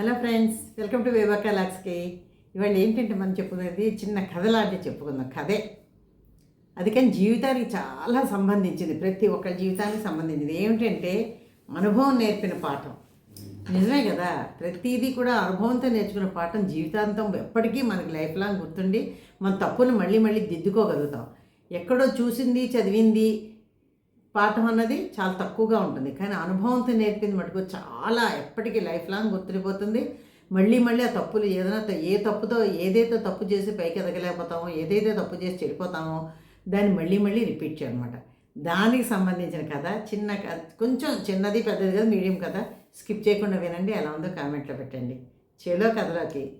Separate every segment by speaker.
Speaker 1: Hello friends welcome to వేవా కలాక్స్కి. ఇవాళ ఏంటంటే మనం చెప్పుకునేది చిన్న కథ లాంటి చెప్పుకుందాం కథే. అది కానీ జీవితానికి చాలా సంబంధించింది ప్రతి ఒక్క జీవితానికి సంబంధించింది. ఏమిటంటే అనుభవం నేర్పిన పాఠం. నిజమే కదా? ప్రతిదీ కూడా అనుభవంతో నేర్చుకున్న పాఠం జీవితాంతం ఎప్పటికీ మనకి లైఫ్ లాంగ్ గుర్తుండి మన తప్పులు మళ్ళీ మళ్ళీ దిద్దుకోగలుగుతాం. ఎక్కడో చూసింది చదివింది పాఠం అన్నది చాలా తక్కువగా ఉంటుంది. కానీ అనుభవంతో నేర్పింది మటుకు చాలా ఎప్పటికీ లైఫ్ లాంగ్ గుర్తుండిపోతుంది. మళ్ళీ మళ్ళీ ఆ తప్పులు ఏదైనా ఏ తప్పుతో ఏదైతే తప్పు చేసి పైకి ఎదగలేకపోతామో ఏదైతే తప్పు చేసి చెడిపోతామో దాన్ని మళ్ళీ మళ్ళీ రిపీట్ చేయనమాట. దానికి సంబంధించిన కథ చిన్న కథ కొంచెం చిన్నది పెద్దది కదా మీడియం కథ స్కిప్ చేయకుండా వినండి. ఎలా ఉందో కామెంట్లో పెట్టండి. చేలో కథలోకి.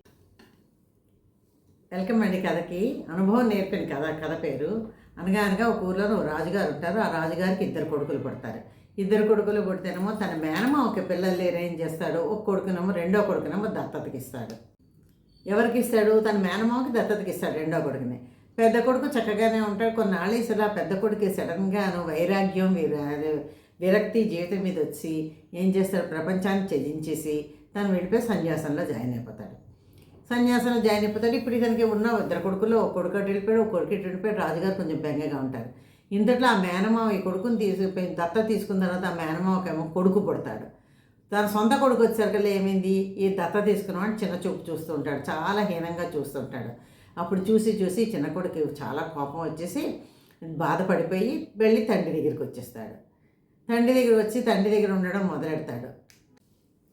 Speaker 1: వెల్కమ్ అండి కథకి. అనుభవం నేర్పిన కథ కథ పేరు అనగా అనగా ఒక ఊర్లో రాజుగారు ఉంటారు. ఆ రాజుగారికి ఇద్దరు కొడుకులు పుడతారు. ఇద్దరు కొడుకులు పుడితేనేమో తన మేనమ ఒక పిల్లలు లేరు ఏం చేస్తాడు? ఒక కొడుకునేమో రెండో కొడుకునేమో దత్తతకి ఇస్తాడు. ఎవరికి ఇస్తాడు? తన మేనమావకి దత్తతకి ఇస్తాడు రెండో కొడుకుని. పెద్ద కొడుకు చక్కగానే ఉంటాడు. కొన్నాళ్ళు ఇసలా పెద్ద కొడుకు సడన్గాను వైరాగ్యం విరక్తి జీవితం మీద వచ్చి ఏం చేస్తాడు? ప్రపంచాన్ని త్యజించేసి తను విడిపోయి సన్యాసంలో జాయిన్ అయిపోతాడు. సన్యాసంలో జాయిన్ అయిపోతాడు. ఇప్పుడు ఇతనికి ఉన్న ఇద్దరు కొడుకులో ఒక కొడుకు అటు వెళ్ళిపోయాడు ఒక కొడుకు ఇటు వెళ్ళిపోయాడు. రాజుగారు కొంచెం బెంగగా ఉంటారు. ఇంతట్లో ఆ మేనమావ ఈ కొడుకుని తీసుకుపోయి దత్త తీసుకున్న తర్వాత ఆ మేనమావకేమో కొడుకు పుడతాడు. తన సొంత కొడుకు వచ్చేసరికల్లా ఏమైంది? ఈ దత్త తీసుకున్నామని చిన్న చూపు చూస్తూ ఉంటాడు. చాలా హీనంగా చూస్తుంటాడు అప్పుడు చూసి చూసి చిన్న కొడుకు చాలా కోపం వచ్చేసి బాధపడిపోయి వెళ్ళి తండ్రి దగ్గరికి వచ్చేస్తాడు. తండ్రి దగ్గర వచ్చి తండ్రి దగ్గర ఉండడం మొదలెడతాడు.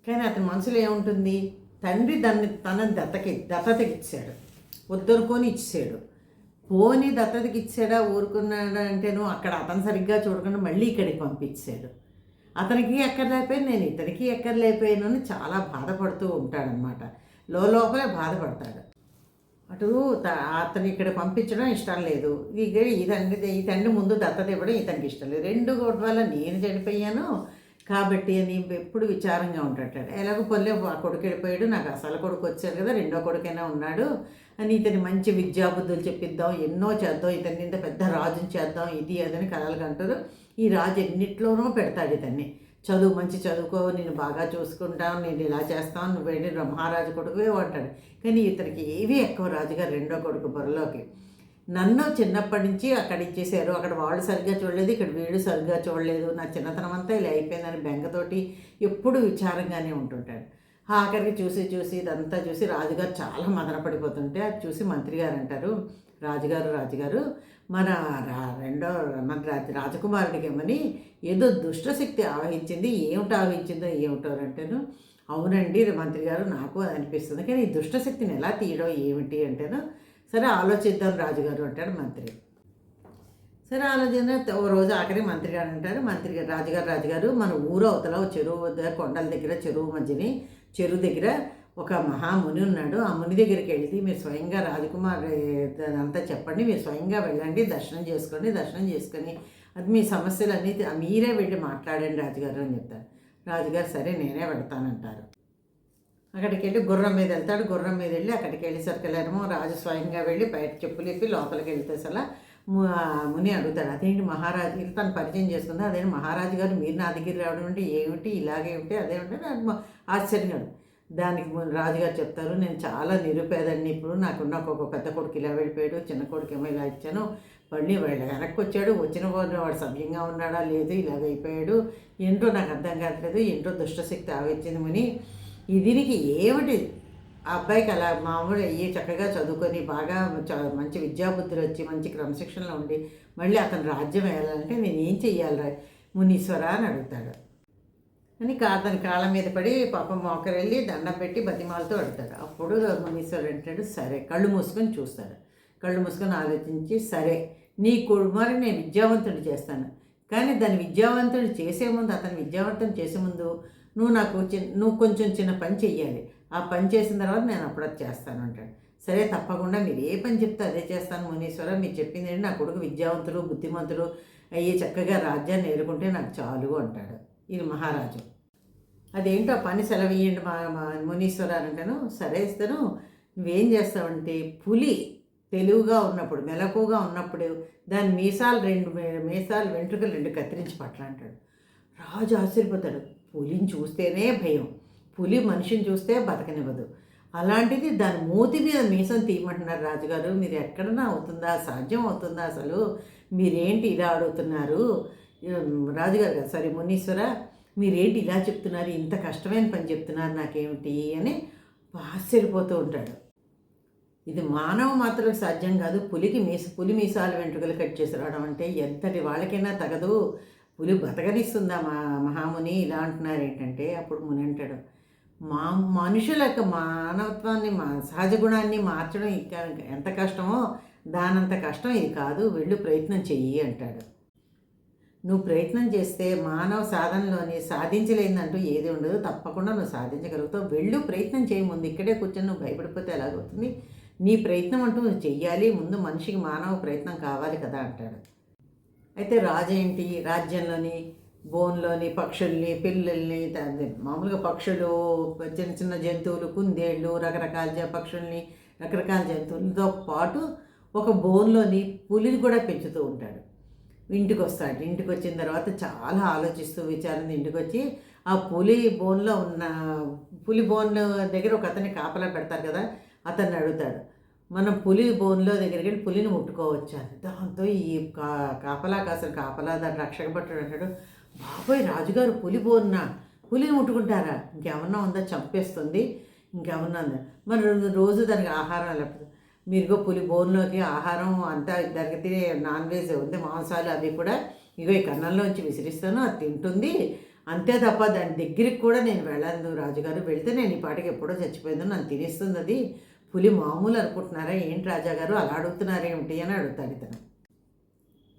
Speaker 1: కానీ అతని మనసులో ఏముంటుంది? తండ్రి దాన్ని తన దత్తకి దత్తతకి ఇచ్చాడు. వద్దనుకొని ఇచ్చాడు పోని దత్తతకి ఇచ్చాడా ఊరుకున్నాడా అంటేను అక్కడ అతను సరిగ్గా చూడకుండా మళ్ళీ ఇక్కడికి పంపించాడు అతనికి ఎక్కర్లేకపోయాను నేను ఇతనికి ఎక్కర్లేకపోయాను అని చాలా బాధపడుతూ ఉంటాడనమాట లోపలే బాధపడతాడు. అటు త- అతను ఇక్కడ పంపించడం ఇష్టం లేదు. ఇక ఈ తండ్రి ఈ తండ్రి ముందు దత్తత ఇవ్వడం ఇతనికి ఇష్టం లేదు. రెండు గొడవల వల్ల నేను చనిపోయాను కాబట్టి అని ఎప్పుడు విచారంగా ఉంటాడు ఎలాగో పొల్లే ఆ కొడుకు వెళ్ళిపోయాడు నాకు అసలు కొడుకు వచ్చాడు కదా రెండో కొడుకైనా ఉన్నాడు. అని ఇతని మంచి విద్యాబుద్ధులు చెప్పిద్దాం ఎన్నో చేద్దాం ఇతని నిండా పెద్ద రాజుని చేద్దాం ఇది అదని కలలుగా అంటారు. ఈ రాజు ఎన్నిట్లోనో పెడతాడు ఇతన్ని. చదువు మంచి చదువుకో నేను బాగా చూసుకుంటాను నేను ఇలా చేస్తాను నువ్వు వెళ్ళి మహారాజు కొడుకువే ఉంటాడు కానీ ఇతనికి ఏవి ఎక్కువ రాజుగారు రెండో కొడుకు బుర్రలోకి. నన్ను చిన్నప్పటి నుంచి అక్కడ ఇచ్చేసారు అక్కడ వాళ్ళు సరిగ్గా చూడలేదు ఇక్కడ వీడు సరిగ్గా చూడలేదు. నా చిన్నతనం అంతా ఇలా అయిపోయిందని బెంగతోటి ఎప్పుడు విచారంగానే ఉంటుంటాడు. ఆఖరికి చూసి చూసి ఇదంతా చూసి రాజుగారు చాలా మదనపడిపోతుంటే అది చూసి మంత్రి గారు అంటారు రాజుగారు రాజుగారు మన రా- రెండో మన రాజ రాజకుమారుడికి ఏమని ఏదో దుష్టశక్తి ఆవహించింది ఏమిటో ఆవహించిందో ఏమిటో అంటేను అవునండి మంత్రి గారు నాకు అది అనిపిస్తుంది కానీ ఈ దుష్టశక్తిని ఎలా తీయడం ఏమిటి అంటేను సరే ఆలోచిద్దాం రాజుగారు అంటాడు మంత్రి. సరే ఆలోచన ఓ రోజు ఆఖరి మంత్రి గారు అంటారు మంత్రి గారు రాజుగారు రాజుగారు మన ఊరు అవతల చెరువు దగ్గర కొండల దగ్గర చెరువు మధ్యని చెరువు దగ్గర ఒక మహాముని ఉన్నాడు. ఆ ముని దగ్గరికి వెళ్తే మీరు స్వయంగా రాజకుమార్ అంతా చెప్పండి మీరు స్వయంగా వెళ్ళండి దర్శనం చేసుకోండి దర్శనం చేసుకొని అది మీ సమస్యలన్నీ అన్నీ మీరే వెళ్ళి మాట్లాడండి రాజుగారు అని చెప్తారు. రాజుగారు సరే నేనే వెళ్తానంటారు. అక్కడికి వెళ్ళి గుర్రం మీద వెళ్తాడు. గుర్రం మీద వెళ్ళి అక్కడికి వెళ్ళేసరికెళ్ళారేమో రాజు స్వయంగా వెళ్ళి బయట చెప్పులు ఇప్పి లోపలికి వెళ్తే అసలు ముని అడుగుతాడు. అదేంటి మహారాజు ఇది తను పరిచయం చేసుకుంది? అదేంటి మహారాజు గారు మీరు నా దగ్గర రావడం అంటే ఏమిటి? ఇలాగే ఉంటే అదేమిటి? ఉంటే మ- దానికి రాజుగారు చెప్తారు నేను చాలా నిరుపేదాన్ని ఇప్పుడు నాకున్న ఒక పెద్ద కొడుకు ఇలా వెళ్ళిపోయాడు చిన్న కొడుకు ఏమో ఇలా ఇచ్చాను. మళ్ళీ వాళ్ళు వెనక్కి వచ్చాడు. వచ్చిన వాడు వాడు సవ్యంగా ఉన్నాడా? లేదు ఇలాగ అయిపోయాడు. ఏంటో నాకు అర్థం కావట్లేదు. ఏంటో దుష్టశక్తి ఆవచ్చింది ముని. దీనికి ఏమిటి ఆ అబ్బాయికి అలా మామూలు అయ్యి చక్కగా చదువుకొని బాగా మంచి విద్యాబుద్ధులు వచ్చి మంచి క్రమశిక్షణలో ఉండి మళ్ళీ అతను రాజ్యం వేయాలంటే నేను ఏం చెయ్యాలి మునీశ్వర అని అడుగుతాడు. అని కా అతని కాళ్ళ మీద పడి పాపం మోకరెళ్ళి దండం పెట్టి బతిమాలతో అడుగుతాడు. అప్పుడు మునీశ్వరుడు అంటాడు సరే కళ్ళు మూసుకొని చూస్తాడు. కళ్ళు మూసుకొని ఆలోచించి సరే నీ కుమారుని నేను విద్యావంతుడు చేస్తాను. కానీ దాన్ని విద్యావంతుడు చేసే ముందు అతను విద్యావంతుడు చేసే ముందు నువ్వు నాకు చిన్న నువ్వు కొంచెం చిన్న పని చెయ్యాలి. ఆ పని చేసిన తర్వాత నేను అప్పుడు అది చేస్తాను అంటాడు. సరే తప్పకుండా మీరు ఏ పని చెప్తే అదే చేస్తాను మునీశ్వర. మీరు చెప్పింది నా కొడుకు విద్యావంతుడు బుద్ధిమంతుడు అయ్యి చక్కగా రాజ్యాన్ని ఏలుకుంటే నాకు చాలు అంటాడు ఇది మహారాజు. అదేంటో ఆ పని సెలవు మా మునీశ్వర అని అంటాను సరే ఇస్తాను. నువ్వేం చేస్తావంటే పులి తెలివిగా ఉన్నప్పుడు మెలకుగా ఉన్నప్పుడు దాని మీసాలు రెండు మే- మీసాలు వెంట్రుకలు రెండు కత్తిరించి పట్ల అంటాడు. రాజు ఆశ్చర్యపోతాడు. పులిని చూస్తేనే భయం. పులి మనిషిని చూస్తే బతకనివ్వదు. అలాంటిది దాని మూతి మీద మీసం తీయమంటున్నారు రాజుగారు. మీరు ఎక్కడన్నా అవుతుందా? సాధ్యం అవుతుందా అసలు? మీరేంటి ఇలా అడుగుతున్నారు? రాజుగారు కదా సారీ మునీశ్వర మీరేంటి ఇలా చెప్తున్నారు? ఇంత కష్టమైన పని చెప్తున్నారు నాకేమిటి అని ఆశ్చర్యపోతూ ఉంటాడు. ఇది మానవ మాత్రకు సాధ్యం కాదు. పులికి మీస పులి మీసాలు వెంట్రుకలు కట్ చేసి రావడం అంటే ఎంతటి వాళ్ళకైనా తగదు. పులి బతకనిస్తుందా మా మహాముని? ఇలా అంటున్నారు ఏంటంటే అప్పుడు ముని అంటాడు మా మనుషుల యొక్క మానవత్వాన్ని మా సహజ గుణాన్ని మార్చడం ఇంకా ఎంత కష్టమో దానంత కష్టం ఇది కాదు వెళ్ళు ప్రయత్నం చెయ్యి అంటాడు. నువ్వు ప్రయత్నం చేస్తే మానవ సాధనలోని సాధించలేదంటూ ఏది ఉండదు తప్పకుండా నువ్వు సాధించగలుగుతావు. వెళ్ళు ప్రయత్నం చేయి ముందు ఇక్కడే కూర్చొని నువ్వు భయపడిపోతే ఎలాగవుతుంది? నీ ప్రయత్నం అంటూ నువ్వు చెయ్యాలి ముందు మనిషికి మానవ ప్రయత్నం కావాలి కదా అంటాడు. అయితే రాజేంటి రాజ్యంలోని బోన్లోని పక్షుల్ని పిల్లల్ని మామూలుగా పక్షులు చిన్న చిన్న జంతువులు కుందేళ్ళు రకరకాల పక్షుల్ని రకరకాల జంతువులతో పాటు ఒక బోన్లోని పులిని కూడా పెంచుతూ ఉంటాడు. ఇంటికి వస్తాడు ఇంటికి వచ్చిన తర్వాత చాలా ఆలోచిస్తూ విచారణ ఇంటికి వచ్చి ఆ పులి బోన్లో ఉన్న పులి బోన్ దగ్గర ఒక అతన్ని కాపలా పెడతారు కదా అతన్ని అడుగుతాడు. మనం పులి బోన్లో దగ్గరికి వెళ్ళి పులిని ముట్టుకోవచ్చా దాంతో ఈ కా కాపలా కాసిన కాపలా దాని రక్షక భటుడు అంటాడు. బాబోయ్ రాజుగారు పులి బోన్నా పులిని ముట్టుకుంటారా? ఇంకేమన్నా ఉందా? చంపేస్తుంది. ఇంకేమన్నా ఉందా? మరి రోజు- దానికి ఆహారం లేకపోతే మీరుగో పులి బోన్లోకి ఆహారం అంతా దానికి తినే నాన్ వెజ్ ఉంది మాంసాలు అవి కూడా ఇగో ఈ కన్నంలోంచి విసిరిస్తాను అది తింటుంది. అంతే తప్ప దాని దగ్గరికి కూడా నేను వెళ్ళను రాజుగారు. వెళ్తే నేను ఈ పాటికి ఎప్పుడో చచ్చిపోయిందో నన్ను తినేస్తుంది అది. పులి మామూలు అనుకుంటున్నారా? ఏంటి రాజాగారు అలా అడుగుతున్నారేమిటి అని అడుగుతాడు ఇతను.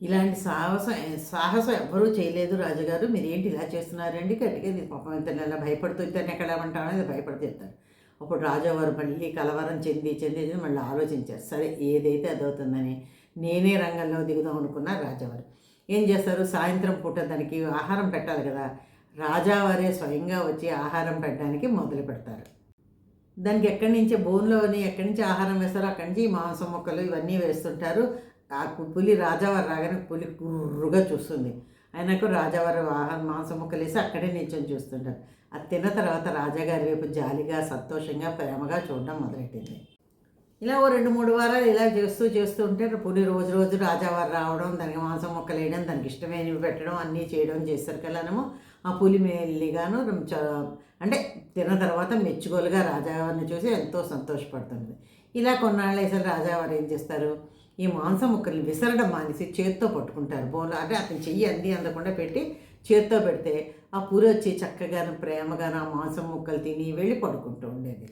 Speaker 1: ఇలాంటి సాహసం సాహసం ఎవ్వరూ చేయలేదు రాజుగారు మీరు ఏంటి ఇలా చేస్తున్నారండి? గట్టిగా ఇది పాపం ఇతను ఇలా భయపడుతూ ఇతను ఎక్కడ ఏమంటామని ఇది భయపడుతూ చెప్తారు అప్పుడు రాజావారు మళ్ళీ కలవరం చెంది చెంది చెంది మళ్ళీ ఆలోచించారు. సరే ఏదైతే అదవుతుందని నేనే రంగంలో దిగుదాం అనుకున్నారు రాజావారు ఏం చేస్తారు? సాయంత్రం పూట దానికి ఆహారం పెట్టాలి కదా. రాజావారే స్వయంగా వచ్చి ఆహారం పెట్టడానికి మొదలు పెడతారు. దానికి ఎక్కడి నుంచి బోన్లోని ఎక్కడి నుంచి ఆహారం వేస్తారో అక్కడి నుంచి మాంసం మొక్కలు ఇవన్నీ వేస్తుంటారు. ఆ పులి రాజావారు రాగానే పులి గుర్రుగా చూస్తుంది. ఆయనకు రాజావారు ఆహారం మాంసం ముక్కలు వేసి అక్కడే నిల్చొని చూస్తుంటారు. అది తిన్న తర్వాత రాజాగారి వైపు జాలిగా సంతోషంగా ప్రేమగా చూడడం మొదలెట్టింది. ఇలా ఓ రెండు మూడు వారాలు ఇలా చేస్తూ చేస్తూ ఉంటే పులి రోజు రోజు రాజావారు రావడం దానికి మాంసం మొక్కలు వేయడం దానికి ఇష్టమైనవి పెట్టడం అన్నీ చేయడం చేస్తారు కలానేమో ఆ పులి మెల్లిగాను చ- అంటే తిన్న తర్వాత మెచ్చుకోలుగా రాజావారిని చూసి ఎంతో సంతోషపడుతుంది. ఇలా కొన్నాళ్ళు అసలు రాజావారు ఏం చేస్తారు? ఈ మాంసం ముక్కల్ని విసరడం మానేసి చేత్తో పట్టుకుంటారు. బోన్లో అంటే అతను చెయ్యి అంది అందకుండా పెట్టి చేత్తో పెడితే ఆ పులి వచ్చి చక్కగాను ప్రేమగాను ఆ మాంసం ముక్కలు తిని వెళ్ళి పడుకుంటూ ఉండేది.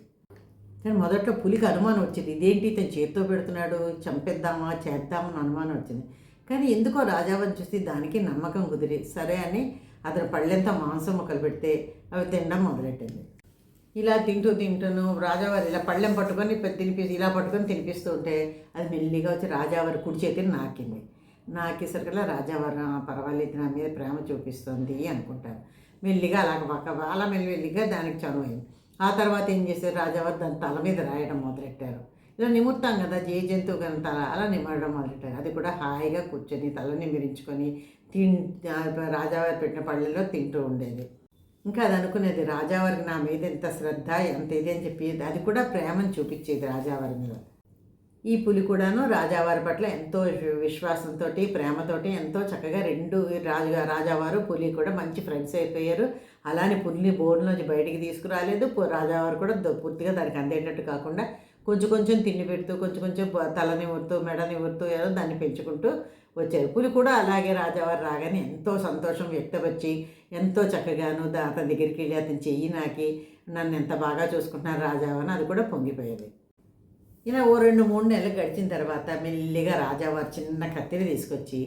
Speaker 1: కానీ మొదట్లో పులికి అనుమానం వచ్చింది. ఇదేంటి ఇతను చేత్తో పెడుతున్నాడు? చంపేద్దామా? చేద్దామని అనుమానం వచ్చింది. కానీ ఎందుకో రాజావని చూసి దానికి నమ్మకం కుదిరి. సరే అని అతను పళ్ళెంత మాంసం ముక్కలు పెడితే అవి తినడం మొదలెట్టింది. ఇలా తింటూ తింటూను రాజావారు ఇలా పళ్ళెం పట్టుకొని తినిపిస్తూ తినిపి ఇలా పట్టుకొని తినిపిస్తూ ఉంటే అది మెల్లిగా వచ్చి రాజావారి కుడి చేతిని నాకింది. నాకేసరికల్లా రాజావారు "ఆ, పర్వాలేదు నా మీద ప్రేమ చూపిస్తుంది అనుకుంటాను మెల్లిగా అలాగ పక్క అలా మెల్లిగా దానికి చనువైంది. ఆ తర్వాత ఏం చేశారు? రాజావారు దాని తల మీద రాయడం మొదలెట్టారు. ఇలా నిమురుతాం కదా ఏ జంతువు కానీ తల అలా నిమరడం మొదలెట్టారు అది కూడా హాయిగా కూర్చొని తల నిమిరించుకొని తిన్ రాజావారి పెట్టిన పళ్ళల్లో తింటూ ఉండేది. ఇంకా అది అనుకునేది రాజావారికి నా మీద ఎంత శ్రద్ధ ఎంత ఇది అని చెప్పి అది కూడా ప్రేమను చూపించేది రాజావారి మీద. ఈ పులి కూడాను రాజావారి పట్ల ఎంతో విశ్వాసంతో ప్రేమతోటి ఎంతో చక్కగా రెండు రాజుగా రాజావారు పులి కూడా మంచి ఫ్రెండ్స్ అయిపోయారు. అలానే పులిని బోర్డులోంచి బయటికి తీసుకురాలేదు. రాజావారు కూడా పూర్తిగా దానికి అందేటట్టు కాకుండా కొంచెం కొంచెం తిండి పెడుతూ కొంచెం కొంచెం తలని తల మెడని మెడ ఏదో దాన్ని పెంచుకుంటూ వచ్చారు. పులి కూడా అలాగే రాజావారు రాగానే ఎంతో సంతోషం వ్యక్తపరిచి ఎంతో చక్కగాను అతని దగ్గరికి వెళ్ళి అతని చెయ్యి నాకి నన్ను ఎంత బాగా చూసుకుంటున్నారు రాజావారు అని అది కూడా పొంగిపోయేది. ఇలా ఓ రెండు మూడు నెలలు గడిచిన తర్వాత మెల్లిగా రాజావారు చిన్న కత్తిని తీసుకొచ్చి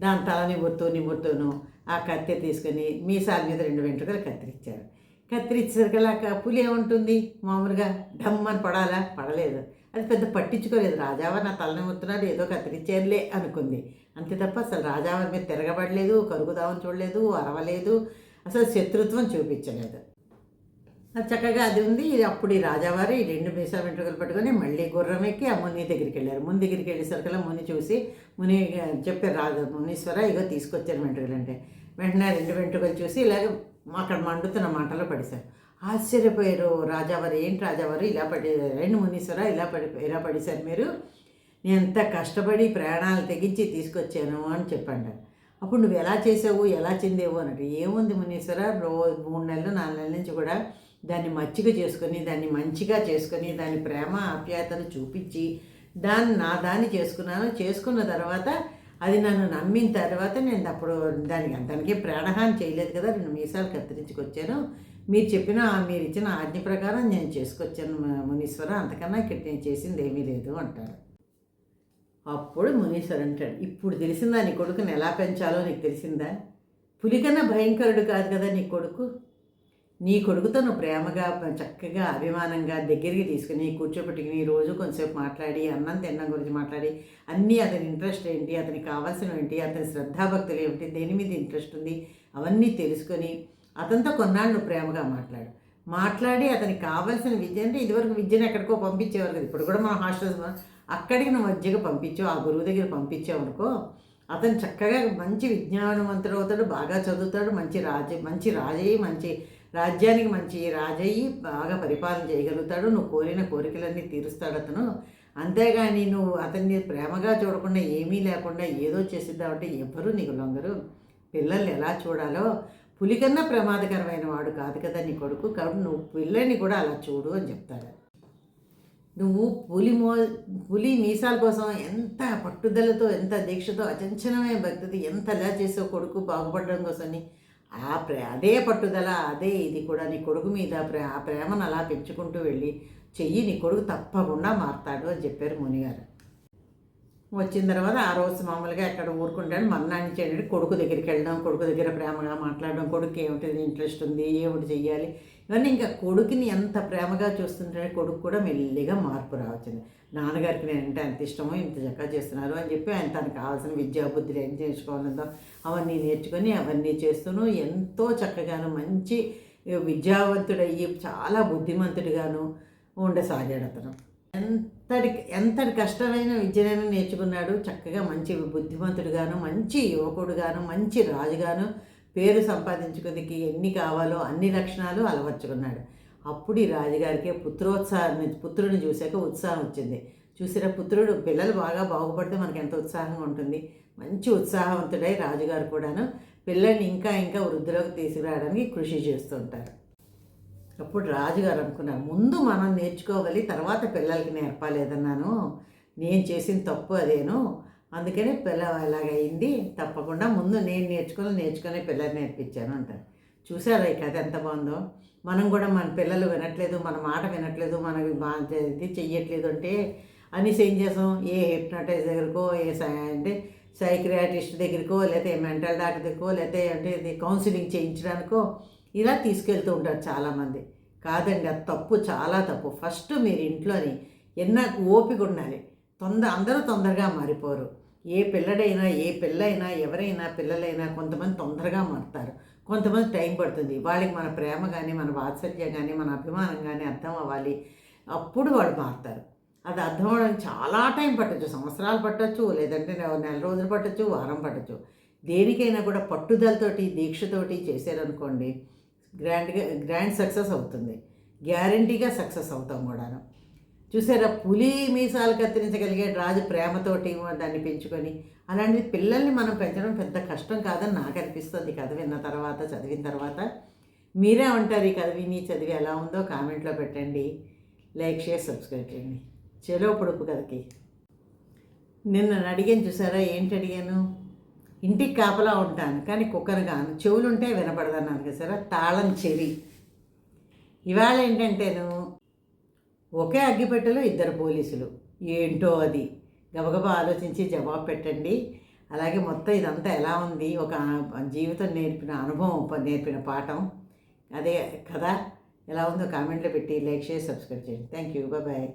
Speaker 1: దాని తల నిమురుతూ నిమురుతూను ఆ కత్తి తీసుకొని మీసాల మీద రెండు వెంట్రుకలు కత్తిరించారు కత్తిరించగలక పులి ఏముంటుంది? మామూలుగా డమ్మని పడాలా? పడలేదు. అది పెద్ద పట్టించుకోలేదు. రాజావారు నా తల నిమురుతున్నాడు ఏదో కత్తిరించారులే అనుకుంది. అంతే తప్ప అసలు రాజావారి మీద తిరగబడలేదు కరుగుదామని చూడలేదు అరవలేదు. అసలు శత్రుత్వం చూపించలేదు. అది చక్కగా అది ఉంది. ఇది అప్పుడు ఈ రాజావారు ఈ రెండు మీసా వెంట్రుకలు పట్టుకొని మళ్ళీ గుర్రం ఎక్కి ఆ ముని దగ్గరికి వెళ్ళారు. ముని దగ్గరికి వెళ్ళేసరికల్లా ముని చూసి ముని చెప్పారు రాజా మునీశ్వర ఇగో తీసుకొచ్చారు వెంట్రుకలు అంటే వెంటనే రెండు వెంట్రుకలు చూసి ఇలాగ అక్కడ మండుతున్న మంటలో పడేశారు. ఆశ్చర్యపోయారు. రాజావారు ఏంటి రాజావారు? ఇలా పడి రెండు మునీశ్వర ఇలా పడి ఇలా పడేశారు మీరు. నేను ఎంత కష్టపడి ప్రయాణాలు తెగించి తీసుకొచ్చాను అని చెప్పండి అప్పుడు నువ్వు ఎలా చేసావు? ఎలా చెందేవు? అన్నట్టు. ఏముంది మునీశ్వర? రోజు మూడు నెలలు నాలుగు నెలల నుంచి కూడా దాన్ని మచ్చిక చేసుకొని దాన్ని మంచిగా చేసుకొని దాని ప్రేమ ఆప్యాయతను చూపించి దాన్ని నా దాన్ని చేసుకున్నాను. చేసుకున్న తర్వాత అది నన్ను నమ్మిన తర్వాత నేను అప్పుడు దానికి దానికి ప్రాణహాని చేయలేదు కదా నేను మీసాలు కత్తిరించుకొచ్చాను. మీరు చెప్పిన మీరు ఇచ్చిన ఆజ్ఞ ప్రకారం నేను చేసుకొచ్చాను మునీశ్వర అంతకన్నా ఇక్కడ నేను చేసింది ఏమీ లేదు అంటారు. అప్పుడు మునీశ్వర్ అంటాడు ఇప్పుడు తెలిసిందా నీ కొడుకుని ఎలా పెంచాలో నీకు తెలిసిందా? పులికన్నా భయంకరుడు కాదు కదా నీ కొడుకు? నీ కొడుకుతో నువ్వు ప్రేమగా చక్కగా అభిమానంగా దగ్గరికి తీసుకుని కూర్చోబెట్టుకుని రోజు కొంచెంసేపు మాట్లాడి అన్నం తిన్నం గురించి మాట్లాడి అన్నీ అతని ఇంట్రెస్ట్ ఏంటి అతనికి కావాల్సినవి ఏంటి అతని శ్రద్ధాభక్తులు ఏమిటి దేని మీద ఇంట్రెస్ట్ ఉంది అవన్నీ తెలుసుకొని అతనితో కొన్నాళ్ళు నువ్వు ప్రేమగా మాట్లాడు. మాట్లాడి అతనికి కావాల్సిన విద్య అంటే ఇదివరకు విద్యను ఎక్కడికో పంపించేవారు కదా ఇప్పుడు కూడా మన హాస్టల్స్ అక్కడికి నువ్వు మధ్యగా పంపించావు ఆ గురువు దగ్గర పంపించావు అనుకో అతను చక్కగా మంచి విజ్ఞానవంతుడు అవుతాడు బాగా చదువుతాడు మంచి రాజ మంచి రాజయ్య మంచి రాజ్యానికి మంచి రాజయ్యి బాగా పరిపాలన చేయగలుగుతాడు. నువ్వు కోరిన కోరికలన్నీ తీరుస్తాడు అతను. అంతేగాని నువ్వు అతన్ని ప్రేమగా చూడకుండా ఏమీ లేకుండా ఏదో చేసిద్దామంటే ఎవ్వరూ నీకు లొంగరు. పిల్లల్ని ఎలా చూడాలో పులికన్నా ప్రమాదకరమైన వాడు కాదు కదా నీ కొడుకు. కాబట్టి నువ్వు పిల్లని కూడా అలా చూడు అని చెప్తాడు. నువ్వు పులి మో పులి మీసాల కోసం ఎంత పట్టుదలతో ఎంత దీక్షతో అచంచనమైన భక్తితో ఎంత ఎలా చేసావు కొడుకు బాగుపడడం కోసమని ఆ ప్రే అదే పట్టుదల అదే ఇది కూడా నీ కొడుకు మీద ప్రే ఆ ప్రేమను అలా పెంచుకుంటూ వెళ్ళి చెయ్యి నీ కొడుకు తప్పకుండా మారుతాడు అని చెప్పారు మునిగారు వచ్చిన తర్వాత ఆ రోజు మామూలుగా ఎక్కడ ఊరుకుంటాడు మన్నాన్ని చేయండి కొడుకు దగ్గరికి వెళ్ళడం కొడుకు దగ్గర ప్రేమగా మాట్లాడడం కొడుకు ఏమిటి ఇంట్రెస్ట్ ఉంది ఏమిటి చెయ్యాలి ఇవన్నీ ఇంకా కొడుకుని ఎంత ప్రేమగా చూస్తుంటే కొడుకు కూడా మెల్లిగా మార్పు రావచ్చింది. నాన్నగారికి నేను అంటే ఎంత ఇష్టమో ఇంత చక్కగా చేస్తున్నారు అని చెప్పి ఆయన తనకు కావాల్సిన విద్యా బుద్ధులు ఏం నేర్చుకోవాలందో అవన్నీ నేర్చుకొని అవన్నీ చేస్తూను ఎంతో చక్కగాను మంచి విద్యావంతుడయ్యి చాలా బుద్ధిమంతుడిగాను ఉండసాగాడు అతను. ఎంతటి ఎంతటి కష్టమైన విద్యనైనా నేర్చుకున్నాడు. చక్కగా మంచి బుద్ధిమంతుడుగాను మంచి యువకుడుగాను మంచి రాజుగాను పేరు సంపాదించుకుందికి ఎన్ని కావాలో అన్ని లక్షణాలు అలవర్చుకున్నాడు. అప్పుడు ఈ రాజుగారికి పుత్రోత్సాహాన్ని పుత్రుడిని చూశాక ఉత్సాహం వచ్చింది. చూసిరా పుత్రుడు పిల్లలు బాగా బాగుపడితే మనకి ఎంత ఉత్సాహంగా ఉంటుంది. మంచి ఉత్సాహవంతుడై రాజుగారు కూడాను పిల్లల్ని ఇంకా ఇంకా వృద్ధిలోకి తీసుకురావడానికి కృషి చేస్తుంటారు అప్పుడు రాజుగారు అనుకున్నారు ముందు మనం నేర్చుకోవాలి తర్వాత పిల్లలకి నేర్పాలేదన్నాను. నేను చేసిన తప్పు అదేను. అందుకనే పిల్ల ఇలాగైంది తప్పకుండా ముందు నేను నేర్చుకుని నేర్చుకునే పిల్లలు నేర్పించాను అంటారు. చూసారా ఈ కథ ఎంత బాగుందో? మనం కూడా మన పిల్లలు వినట్లేదు మన మాట వినట్లేదు మనకి బా ఇది చెయ్యట్లేదు అంటే అనేసి ఏం చేసాం ఏ హిప్నటైజ్ దగ్గరకో ఏ అంటే సైక్రియాటిస్ట్ దగ్గరకో లేకపోతే మెంటల్ డాక్టర్ దగ్గరకో లేకపోతే అంటే ఇది కౌన్సిలింగ్ చేయించడానికో ఇలా తీసుకెళ్తూ ఉంటారు చాలామంది. కాదండి అది తప్పు చాలా తప్పు. ఫస్ట్ మీరు ఇంట్లోని ఎన్న ఓపిక ఉండాలి. తొందర అందరూ తొందరగా మారిపోరు. ఏ పిల్లడైనా ఏ పిల్లైనా ఎవరైనా పిల్లలైనా కొంతమంది తొందరగా మారుతారు. కొంతమంది టైం పడుతుంది. వాళ్ళకి మన ప్రేమ కానీ మన వాత్సల్యం కానీ మన అభిమానం కానీ అర్థం అవ్వాలి. అప్పుడు వాళ్ళు మారుతారు. అది అర్థం అవ్వడానికి చాలా టైం పట్టచ్చు. సంవత్సరాలు పట్టచ్చు లేదంటే నెల రోజులు పట్టచ్చు వారం పట్టచ్చు. దేనికైనా కూడా పట్టుదలతోటి దీక్షతోటి చేశారనుకోండి గ్రాండ్గా గ్రాండ్ సక్సెస్ అవుతుంది. గ్యారంటీగా సక్సెస్ అవుతాం కూడాను. చూసారా? పులి మీసాలు కత్తిరించగలిగే రాజు ప్రేమతోటి దాన్ని పెంచుకొని అలాంటిది పిల్లల్ని మనం పెంచడం పెద్ద కష్టం కాదని నాకు అనిపిస్తుంది కథ విన్న తర్వాత చదివిన తర్వాత. మీరే ఉంటారు ఈ కథ విని చదివి ఎలా ఉందో కామెంట్లో పెట్టండి. లైక్ షేర్ సబ్స్క్రైబ్ చేయండి. చెలో పొడుపు కథకి. నిన్న అడిగాను చూసారా ఏంటి అడిగాను? ఇంటికి కాపలా ఉంటాను కానీ కుక్కను కాను. చెవులుంటే వినపడదన్నాను కదా తాళం చెరి. ఇవాళ ఏంటంటేను ఒకే అగ్గిపెట్టెలో ఇద్దరు పోలీసులు. ఏంటో అది? గబగబా ఆలోచించి జవాబు పెట్టండి. అలాగే మొత్తం ఇదంతా ఎలా ఉంది? ఒక జీవితం నేర్పిన అనుభవం నేర్పిన పాఠం. అదే కదా? ఎలా ఉందో కామెంట్లో పెట్టి లైక్ చేసి సబ్స్క్రైబ్ చేయండి. Thank you. బాయ్.